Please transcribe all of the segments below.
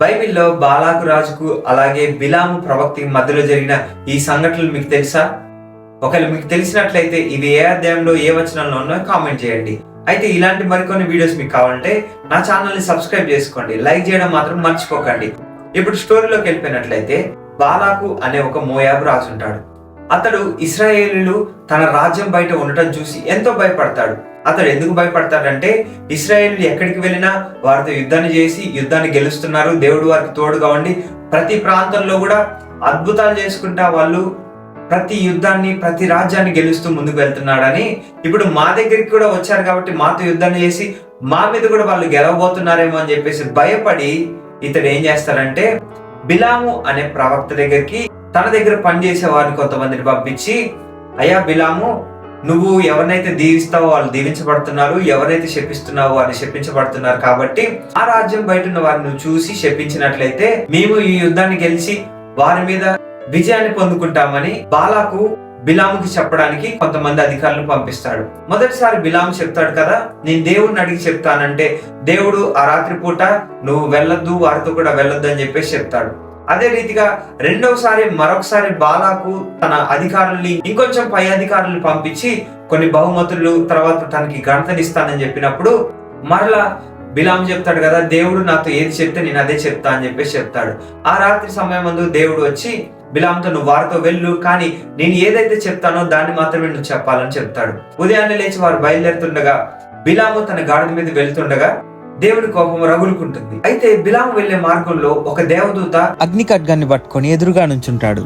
బైబిల్లో బాలాకు రాజుకు అలాగే బిలాము ప్రవక్తి మధ్యలో జరిగిన ఈ సంఘటనలు మీకు తెలుసా? ఒకవేళ మీకు తెలిసినట్లయితే ఇవి ఏ అధ్యాయంలో ఏ వచనంలో ఉన్నాయో కామెంట్ చేయండి. అయితే ఇలాంటి మరికొన్ని వీడియోస్ మీకు కావాలంటే నా ఛానల్ని సబ్స్క్రైబ్ చేసుకోండి. లైక్ చేయడం మాత్రం మర్చిపోకండి. ఇప్పుడు స్టోరీలోకి వెళ్ళిపోయినట్లయితే బాలాకు అనే ఒక మోయాబు రాజు ఉంటాడు అతడు ఇస్రాయేలీలు తన రాజ్యం బయట ఉండటం చూసి ఎంతో భయపడతాడు. అతడు ఎందుకు భయపడతాడంటే ఇస్రాయేల్ ఎక్కడికి వెళ్ళినా వారితో యుద్ధాన్ని చేసి యుద్ధాన్ని గెలుస్తున్నారు. దేవుడు వారికి తోడుగా ఉండి ప్రతి ప్రాంతంలో కూడా అద్భుతాలు చేసుకుంటా వాళ్ళు ప్రతి యుద్ధాన్ని ప్రతి రాజ్యాన్ని గెలుస్తూ ముందుకు వెళ్తున్నాడని ఇప్పుడు మా దగ్గరికి కూడా వచ్చారు కాబట్టి మాతో యుద్ధాన్ని చేసి మా మీద కూడా వాళ్ళు గెలవబోతున్నారేమో అని చెప్పేసి భయపడి ఇతడు ఏం చేస్తాడంటే బిలాము అనే ప్రవక్త దగ్గరికి తన దగ్గర పనిచేసే వారిని కొంతమందిని పంపించి అయ్యా బిలాము నువ్వు ఎవరినైతే దీవిస్తావో వాళ్ళు దీవించబడుతున్నారు ఎవరైతే శపిస్తున్నావో వారిని శపించబడుతున్నారు కాబట్టి ఆ రాజ్యం బయట ఉన్న వారిని చూసి శపించినట్లయితే మేము ఈ యుద్ధాన్ని గెలిచి వారి మీద విజయాన్ని పొందుకుంటామని బాలాకు బిలాముకి చెప్పడానికి కొంతమంది అధికారులను పంపిస్తాడు. మొదటిసారి బిలాము చెప్తాడు కదా నేను దేవుడిని అడిగి చెప్తానంటే దేవుడు ఆ రాత్రి పూట నువ్వు వెళ్ళొద్దు వారితో కూడా వెళ్ళొద్దు అని చెప్పేసి చెప్తాడు. అదే రీతిగా రెండవసారి మరొకసారి బాలాకు తన అధికారుల్ని ఇంకొంచెం పై అధికారులు పంపించి కొన్ని బహుమతులు తర్వాత తనకి గణతనిస్తానని చెప్పినప్పుడు మరలా బిలాం చెప్తాడు కదా దేవుడు నాతో ఏది చెప్తే నేను అదే చెప్తా అని చెప్పేసి చెప్తాడు. ఆ రాత్రి సమయం ముందు దేవుడు వచ్చి బిలాంతో నువ్వు వారితో వెళ్ళు కానీ నేను ఏదైతే చెప్తానో దాన్ని మాత్రమే నువ్వు చెప్పాలని చెప్తాడు. ఉదయాన్నే లేచి వారు బయలుదేరుతుండగా బిలాము తన గాడిద మీద వెళ్తుండగా దేవుని కోపం రగులుకుంటుంది. అయితే బిలాం వెళ్ళే మార్గంలో ఒక దేవదూత అగ్ని ఖడ్గాన్ని పట్టుకొని ఎదురుగా నుంచుంటాడు.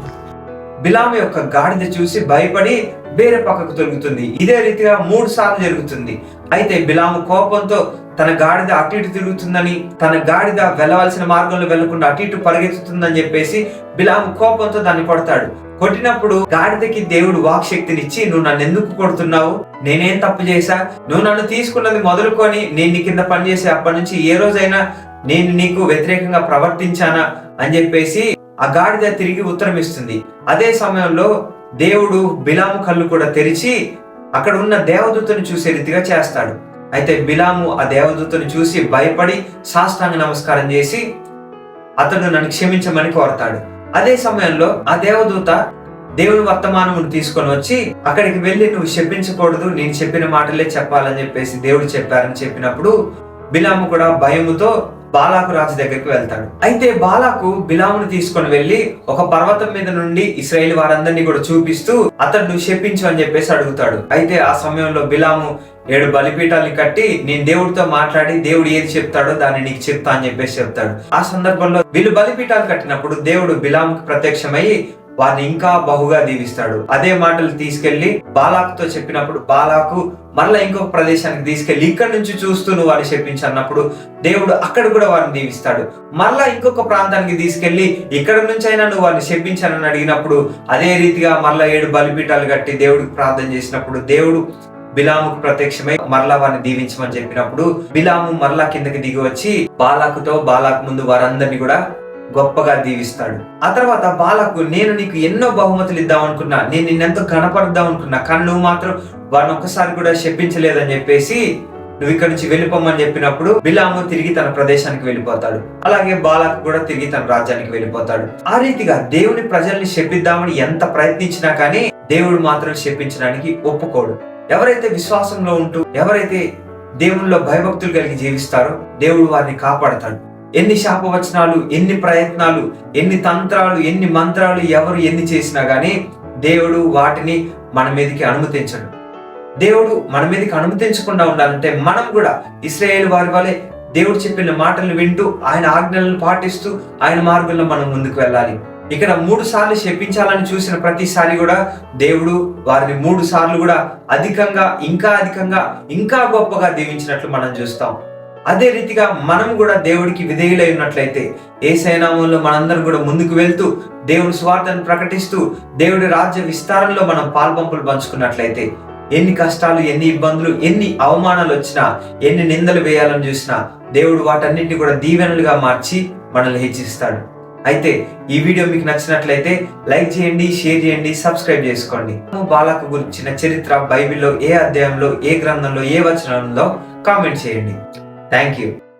బిలాం యొక్క గాడిద చూసి భయపడి వేరే పక్కకు తొలుగుతుంది ఇదే రీతిగా మూడు సార్లు జరుగుతుంది. అయితే బిలాము కోపంతో తన గాడిద అటు ఇటు తిరుగుతుందని తన గాడిద వెళ్ళవలసిన మార్గంలో వెళ్ళకుండా అటు ఇటు పరిగెత్తుతుందని చెప్పేసి బిలాము కోపంతో దాన్ని కొడతాడు. కొట్టినప్పుడు గాడిదకి దేవుడు వాక్ శక్తినిచ్చి నువ్వు నన్ను ఎందుకు కొడుతున్నావు? నేనేం తప్పు చేశా? నువ్వు నన్ను తీసుకున్నది మొదలుకొని నేను నీ కింద పనిచేసే అప్పటి నుంచి ఏ రోజైనా నేను నీకు వ్యతిరేకంగా ప్రవర్తించానా? అని చెప్పేసి ఆ గాడిద తిరిగి ఉత్తరం ఇస్తుంది అదే సమయంలో దేవుడు బిలాము కళ్ళు కూడా తెరిచి అక్కడ ఉన్న దేవదూతను చూసే రీతిగా చేస్తాడు. అయితే బిలాము ఆ దేవదూతను చూసి భయపడి సాష్టాంగ నమస్కారం చేసి అతడు నన్ను క్షమించమని కోరతాడు. అదే సమయంలో ఆ దేవదూత దేవుని వర్తమానమును తీసుకొని వచ్చి అక్కడికి వెళ్ళి నువ్వు చెప్పించకూడదు నేను చెప్పిన మాటలే చెప్పాలని చెప్పేసి దేవుడు చెప్పారని చెప్పినప్పుడు బిలాము కూడా భయముతో బాలాకు రాజు దగ్గరికి వెళ్తాడు. అయితే బాలాకు బిలామును తీసుకొని వెళ్ళి ఒక పర్వతం మీద నుండి ఇస్రాయేల్ వారందరినీ కూడా చూపిస్తూ అతడు నువ్వు శపించు అని చెప్పేసి అడుగుతాడు. అయితే ఆ సమయంలో బిలాము ఏడు బలిపీఠాలని కట్టి నేను దేవుడితో మాట్లాడి దేవుడు ఏది చెప్తాడో దాన్ని నీకు చెప్తా అని చెప్పేసి చెప్తాడు. ఆ సందర్భంలో వీళ్ళు బలిపీఠాలు కట్టినప్పుడు దేవుడు బిలాముకి ప్రత్యక్షమై వారిని ఇంకా బహుగా దీవిస్తాడు. అదే మాటలు తీసుకెళ్ళి బాలాకుతో చెప్పినప్పుడు బాలాకు మరలా ఇంకొక ప్రదేశానికి తీసుకెళ్ళి ఇక్కడ నుంచి చూస్తూ నువ్వు వారిని చెప్పించి అన్నప్పుడు దేవుడు అక్కడ కూడా వారిని దీవిస్తాడు. మరలా ఇంకొక ప్రాంతానికి తీసుకెళ్ళి ఇక్కడ నుంచి అయినా నువ్వు వారిని చెప్పించానని అడిగినప్పుడు అదే రీతిగా మరలా ఏడు బలిపీఠాలు కట్టి దేవుడికి ప్రార్థన చేసినప్పుడు దేవుడు బిలాముకు ప్రత్యక్షమై మరలా వారిని దీవించమని చెప్పినప్పుడు బిలాము మరలా కిందకి దిగి వచ్చి బాలాకుతో బాలాకు ముందు వారందరినీ కూడా గొప్పగా దీవిస్తాడు. ఆ తర్వాత బాలకు నేను నీకు ఎన్నో బహుమతులు ఇద్దాం అనుకున్నా నేను నిన్నెంతో కనపడదాం అనుకున్నా కానీ నువ్వు మాత్రం వాడిని ఒక్కసారి కూడా శపించలేదని చెప్పేసి నువ్వు ఇక్కడ నుంచి వెళ్ళిపోమని చెప్పినప్పుడు బిలాము తిరిగి తన ప్రదేశానికి వెళ్ళిపోతాడు. అలాగే బాలకు కూడా తిరిగి తన రాజ్యానికి వెళ్ళిపోతాడు. ఆ రీతిగా దేవుని ప్రజల్ని శపిద్దామని ఎంత ప్రయత్నించినా కానీ దేవుడు మాత్రం శపించడానికి ఒప్పుకోడు. ఎవరైతే విశ్వాసంలో ఉంటూ ఎవరైతే దేవునిలో భయభక్తులు కలిగి జీవిస్తారో దేవుడు వారిని కాపాడతాడు. ఎన్ని శాపవచనాలు ఎన్ని ప్రయత్నాలు ఎన్ని తంత్రాలు ఎన్ని మంత్రాలు ఎవరు ఎన్ని చేసినా కానీ దేవుడు వాటిని మన మీదకి అనుమతించడు. దేవుడు మన మీదకి అనుమతించకుండా ఉండాలంటే మనం కూడా ఇస్రాయేల్ వారి వలె దేవుడు చెప్పిన మాటలు వింటూ ఆయన ఆజ్ఞలను పాటిస్తూ ఆయన మార్గంలో మనం ముందుకు వెళ్ళాలి. ఇక్కడ మూడు సార్లు శపించాలని చూసిన ప్రతిసారి కూడా దేవుడు వారిని మూడు సార్లు కూడా అధికంగా ఇంకా అధికంగా ఇంకా గొప్పగా దీవించినట్లు మనం చూస్తాం. అదే రీతిగా మనం కూడా దేవుడికి విధేయులై ఉన్నట్లయితే ఏ సైనామంలో మనందరం కూడా ముందుకు వెళ్తూ దేవుడి స్వార్థను ప్రకటిస్తూ దేవుడి రాజ్య విస్తారంలో మనం పాల్పంపులు పంచుకున్నట్లయితే ఎన్ని కష్టాలు ఎన్ని ఇబ్బందులు ఎన్ని అవమానాలు వచ్చినా ఎన్ని నిందలు వేయాలని చూసినా దేవుడు వాటన్నింటినీ కూడా దీవెనలుగా మార్చి మనల్ని హెచ్చిస్తాడు. అయితే ఈ వీడియో మీకు నచ్చినట్లయితే లైక్ చేయండి షేర్ చేయండి సబ్స్క్రైబ్ చేసుకోండి. బాలకు గురించిన చరిత్ర బైబిల్లో ఏ అధ్యాయంలో ఏ గ్రంథంలో ఏ వచనంలో కామెంట్ చేయండి. Thank you.